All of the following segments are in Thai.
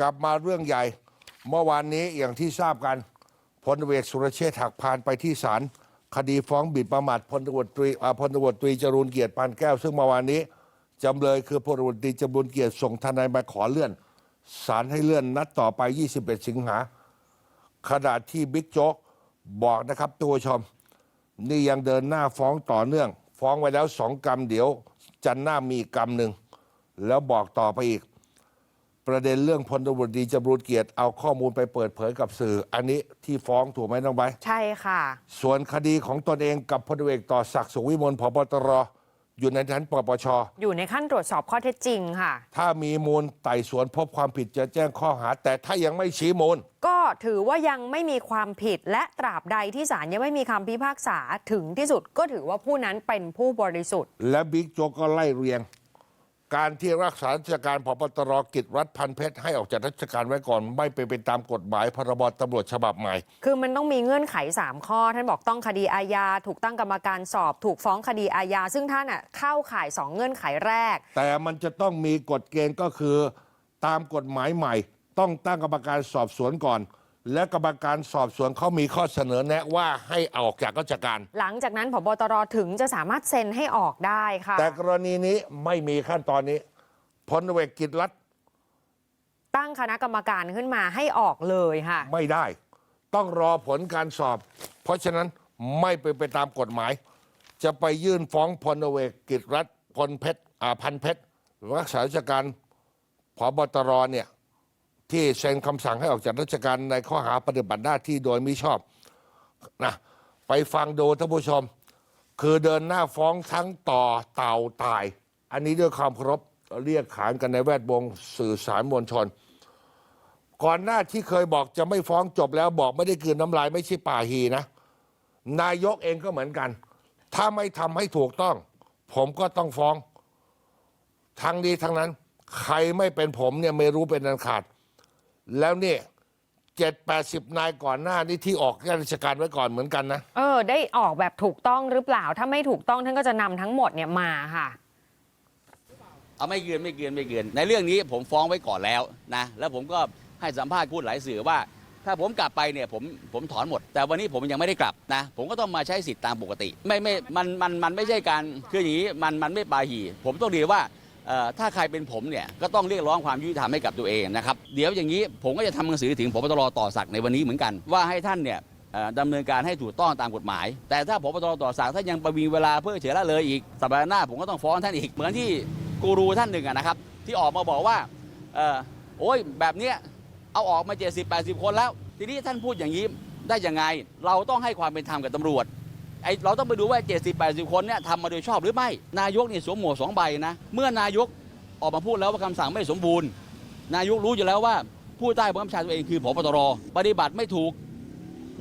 กลับมาเรื่องใหญ่ เมื่อวานนี้อย่างที่ทราบกันพลตำรวจเอกสุรเชษฐ์หักพานไปที่ศาลคดีฟ้องบิดประมาทพลตำรวจตรีอ่าพลตำรวจตรีจรูนเกียรติปานแก้ว ซึ่งเมื่อวานนี้จำเลยคือพลตำรวจตรีจรูนเกียรติส่งทนายมาขอเลื่อนศาลให้เลื่อนนัดต่อไป 21 สิงหาขณะที่บิ๊กโจ๊กบอกนะครับตัวชม นี่ยังเดินหน้าฟ้องต่อเนื่อง ฟ้องไว้แล้วสองกรรมเดี๋ยว จันหน้ามีกรรมหนึ่งแล้วบอกต่อไปอีก ประเด็นเรื่องพลตำรวจดีจำรูนเกียรติเอาข้อมูลไปเปิดเผยกับสื่อ อันนี้ที่ฟ้องถูกไหมน้องใบร์ทใช่ค่ะ ส่วนคดีของตนเองกับพลตำรวจเอกต่อศักดิ์สุขวิมลพบตรอยู่ในชั้นปปช อยู่ในขั้นตรวจสอบข้อเท็จจริงค่ะ ถ้ามีมูลไต่สวนพบความผิดจะแจ้งข้อหา แต่ถ้ายังไม่ชี้มูล ก็ถือว่ายังไม่มีความผิดและตราบใดที่ศาลยังไม่มีคำพิพากษาถึงที่สุดก็ถือว่าผู้นั้นเป็นผู้บริสุทธิ์ และบิ๊กโจ๊กก็ไล่เรียง การที่รักษาราชการพบตรกิจรัฐพันเพชรให้ออกจากราชการไว้ก่อน ไม่เป็นไปตามกฎหมายพรบตำรวจฉบับใหม่ คือมันต้องมีเงื่อนไข 3 ข้อ ท่านบอกต้องคดีอาญาถูกตั้งกรรมการสอบถูกฟ้องคดีอาญาซึ่งท่านอะเข้าข่าย 2 เงื่อนไขแรก แต่มันจะต้องมีกฎเกณฑ์ก็คือ ตามกฎหมายใหม่ ต้องตั้งกรรมการสอบสวนก่อน และกรรมการสอบสวนเขามีข้อเสนอแนะว่าให้เอาออกจากราชการ หลังจากนั้นผบตรถึงจะสามารถเซ็นให้ออกได้ค่ะ แต่กรณีนี้ไม่มีขั้นตอนนี้พลตำรวจเอกกิจรัฐตั้งคณะกรรมการขึ้นมาให้ออกเลยค่ะ ไม่ได้ ต้องรอผลการสอบ เพราะฉะนั้นไม่เป็นไปตามกฎหมาย จะไปยื่นฟ้องพลตำรวจเอกกิจรัฐพลเพชรอ่าพันเพชรรักษาราชการพบตรเนี่ย ที่เซ็นคำสั่งให้ออกจากราชการในข้อหาปฏิบัติหน้าที่โดยมิชอบนะไปฟังดูท่านผู้ชม คือเดินหน้าฟ้องทั้งต่อเต่าตาย อันนี้ด้วยความเคารพเรียกขานกันในแวดวงสื่อสารมวลชน ก่อนหน้าที่เคยบอกจะไม่ฟ้องจบแล้วบอกไม่ได้กืนน้ำลายไม่ใช่ป่าฮีนะ นายกเองก็เหมือนกัน ถ้าไม่ทำให้ถูกต้อง ผมก็ต้องฟ้อง ทั้งนี้ทั้งนั้น ใครไม่เป็นผมเนี่ยไม่รู้เป็นอันขาด แล้วเนี่ยเจ็ดแปดสิบนายก่อนหน้านี้ที่ออกราชการไว้ก่อนเหมือนกันนะ เออ ได้ออกแบบถูกต้องหรือเปล่า ถ้าไม่ถูกต้องท่านก็จะนำทั้งหมดเนี่ยมาค่ะ เอาไม่เกินไม่เกินไม่เกิน ในเรื่องนี้ผมฟ้องไว้ก่อนแล้วนะแล้วผมก็ให้สัมภาษณ์พูดหลายสื่อว่า ถ้าผมกลับไปเนี่ยผมผมถอนหมด แต่วันนี้ผมยังไม่ได้กลับนะ ผมก็ต้องมาใช้สิทธิ์ตามปกติ ไม่ไม่มันมันมันไม่ใช่การคืออย่างนี้มันมันไม่ปาหีผมต้องเรียนว่าเอ่อ ถ้าใครเป็นผมเนี่ยก็ต้องเรียกร้องความยุติธรรมให้กับตัวเองนะครับเดี๋ยวอย่างนี้ผมก็จะทำหนังสือถึงพบตรต่อศักในวันนี้เหมือนกัน ว่าให้ท่านเนี่ยดำเนินการให้ถูกต้องตามกฎหมาย แต่ถ้าพบตรต่อศักดิ์ถ้ายังประวิงเวลาเพื่อเฉยละเลยอีกสัปดาห์หน้าผมก็ต้องฟ้องท่านอีกเหมือนที่กูรูท่านหนึ่งนะครับที่ออกมาบอกว่าออโอ้ยแบบเนี้ยเอาออกมา 70 80 คนแล้ว ทีนี้ท่านพูดอย่างนี้ได้ยังไง เราต้องให้ความเป็นธรรมกับตำรวจ ไอเราต้องไปดูว่า 70 80 คนเนี่ยทำมาโดยชอบหรือไม่ นายกนี่สวมหมวกสองใบนะ เมื่อนายกออกมาพูดแล้วว่าคำสั่งไม่สมบูรณ์ นายกรู้อยู่แล้วว่าผู้ใต้บังคับบัญชาตัวเองคือพบตร ปฏิบัติไม่ถูก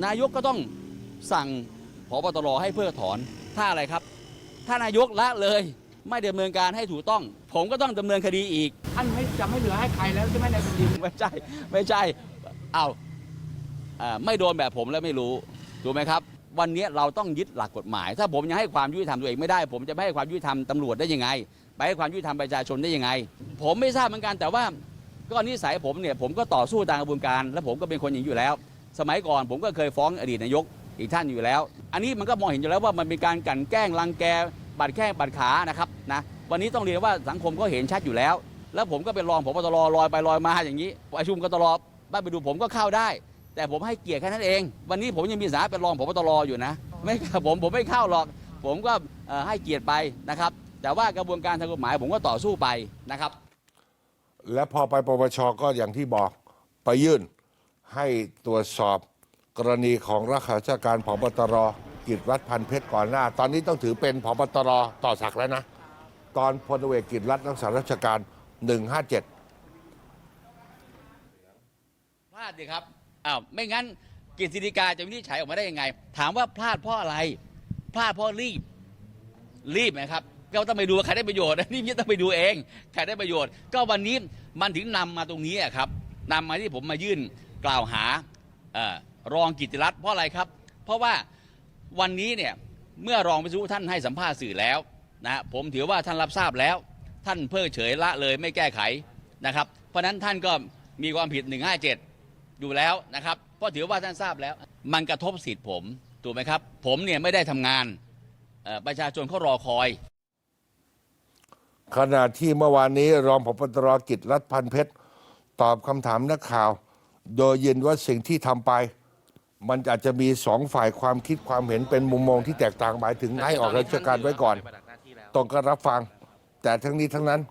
นายกก็ต้องสั่งพบตรให้เพิกถอนถ้าอะไรครับ ถ้านายกละเลยไม่ดำเนินการให้ถูกต้อง ผมก็ต้องดำเนินคดีอีกท่านไม่จะไม่เหลือให้ใครแล้วใช่ไหมในแผ่นดินไม่ใช่ไม่ใช่เอาอ่าไม่โดนแบบผมแล้วไม่รู้ถูกไหมครับ วันนี้เราต้องยึดหลักกฎหมาย ถ้าผมยังให้ความยุติธรรมตัวเองไม่ได้ ผมจะไม่ให้ความยุติธรรมตำรวจได้ยังไง ไปให้ความยุติธรรมประชาชนได้ยังไง ผมไม่ทราบเหมือนกันแต่ว่าก็นิสัยผมเนี่ยผมก็ต่อสู้ตามกระบวนการ และผมก็เป็นคนอย่างอยู่แล้ว สมัยก่อนผมก็เคยฟ้องอดีตนายกอีกท่านอยู่แล้ว อันนี้มันก็มองเห็นอยู่แล้วว่ามันเป็นการกลั่นแกล้งรังแกบาดแข้งบาดขานะครับนะวันนี้ต้องเรียนว่าสังคมก็เห็นชัดอยู่แล้ว แล้วผมก็เป็นรองผบตรลอยไปลอยมาอย่างนี้ประชุมกตรบ้านไปดูผมก็เข้าได้ แต่ผมให้เกียรติแค่นั้นเอง วันนี้ผมยังมีสถานะเป็นรองผบตรอยู่นะ ไม่ผมผมไม่เข้าหรอก ผมก็เอ่อให้เกียรติไปนะครับ แต่ว่ากระบวนการทางกฎหมายผมก็ต่อสู้ไปนะครับ และพอไปปปชก็อย่างที่บอกไปยื่นให้ตรวจสอบกรณีของรักษาราชการผบตรกิจรัฐพันเพชรก่อนหน้า ตอนนี้ต้องถือเป็นผบตรต่อศักดิ์แล้วนะ ตอนพลตำรวจเอกกิจรัฐรักษาราชการ 157พลาดดิครับ อ้าวไม่งั้นกฤษฎีกาจะวินิจฉัยออกมาได้ยังไง ถามว่าพลาดเพราะอะไร พลาดเพราะรีบ รีบไหมครับ ก็ต้องไปดูว่าใครได้ประโยชน์ นี่พี่ต้องไปดูเองใครได้ประโยชน์ ก็วันนี้มันถึงนำมาตรงนี้อะครับนำมาที่ผมมายื่นกล่าวหาออรองกิติรัตน์เพราะอะไรครับ เพราะว่าวันนี้เนี่ยเมื่อรองวิศนุท่านให้สัมภาษณ์สื่อแล้วนะผมถือว่าท่านรับทราบแล้ว ท่านเพิกเฉยละเลยไม่แก้ไขนะครับ เพราะฉะนั้นท่านก็มีความผิด 157 อยู่แล้วนะครับเพราะถือว่าท่านทราบแล้ว มันกระทบสิทธิ์ผมถูกไหมครับ ผมเนี่ยไม่ได้ทำงานเอ่อประชาชนเขารอคอย ขณะที่เมื่อวานนี้รองพบตรกิจรัฐพันธ์เพชร ตอบคำถามนักข่าว โดยยืนว่าสิ่งที่ทำไป มันอาจจะมีสองฝ่ายความคิดความเห็นเป็นมุมมองที่แตกต่างหมายถึงให้ออกราชการไว้ก่อนตรงก็รับฟัง แต่ทั้งนี้ทั้งนั้น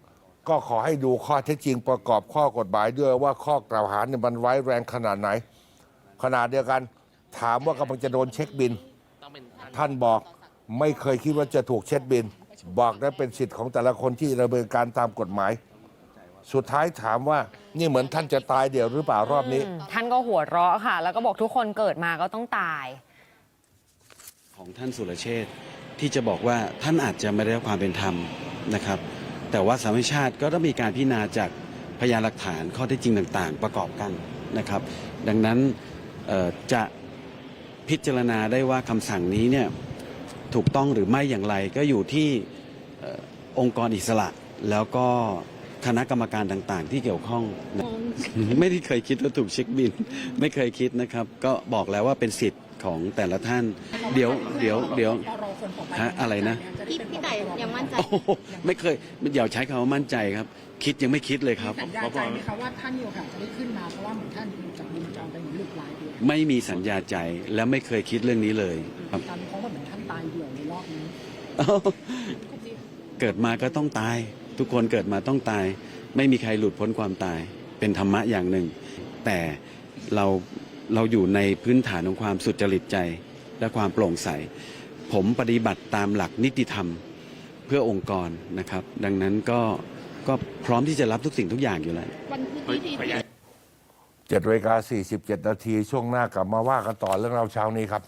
ก็ขอให้ดูข้อเท็จจริงประกอบข้อกฎหมายด้วยว่าข้อกล่าวหาเนี่ยมันร้ายแรงขนาดไหน ขนาดเดียวกัน ถามว่ากำลังจะโดนเช็คบิน ท่านบอกไม่เคยคิดว่าจะถูกเช็คบิน บอกนั้นเป็นสิทธิ์ของแต่ละคนที่ดำเนินการตามกฎหมาย สุดท้ายถามว่านี่เหมือนท่านจะตายเดี่ยวหรือเปล่ารอบนี้อืมท่านก็หัวเราะค่ะ แล้วก็บอกทุกคนเกิดมาก็ต้องตาย ของท่านสุรเชษฐ์ที่จะบอกว่าท่านอาจจะไม่ได้รับความเป็นธรรมนะครับ แต่ว่าสามัญชาติก็ต้องมีการพิจารณาจากพยานหลักฐานข้อเท็จจริงต่าง ๆ ประกอบกันนะครับ ดังนั้นเอ่อจะพิจารณาได้ว่าคำสั่งนี้เนี่ยถูกต้องหรือไม่อย่างไรก็อยู่ที่เอ่อองค์กรอิสระแล้วก็คณะกรรมการต่างๆ ที่เกี่ยวข้องนะไม่ได้เคยคิดว่าถูกเช็คบิน ไม่เคยคิดนะครับ ก็บอกแล้วว่าเป็นสิทธิ์ของแต่ละท่าน เดี๋ยวเดี๋ยวเดี๋ยวฮะอะไรนะ พี่พี่ไก่ยังมั่นใจ โอ้โหไม่เคยอย่าใช้คำว่ามั่นใจครับ คิดยังไม่คิดเลยครับ สัญญาใจไหมคะว่าท่านมีโอกาสจะได้ขึ้นมาเพราะว่าเหมือนท่านดูจากวงจรไปเหมือนหลุดลายเดียวไม่มีสัญญาใจและไม่เคยคิดเรื่องนี้เลยครับตามเขาว่าเหมือนท่านตายเดี่ยวในรอบนี้เอ้าเกิดมาก็ต้องตาย ทุกคนเกิดมาต้องตาย ไม่มีใครหลุดพ้นความตาย เป็นธรรมะอย่างหนึ่ง แต่เราเราอยู่ในพื้นฐานของความสุจริตใจและความโปร่งใส ผมปฏิบัติตามหลักนิติธรรม เพื่อองค์กรนะครับ ดังนั้นก็ก็พร้อมที่จะรับทุกสิ่งทุกอย่างอยู่แล้ว วันที่ที่ที่7เวลา47นาทีช่วงหน้ากลับมาว่ากันต่อเรื่องเราวเช้านี้ครับ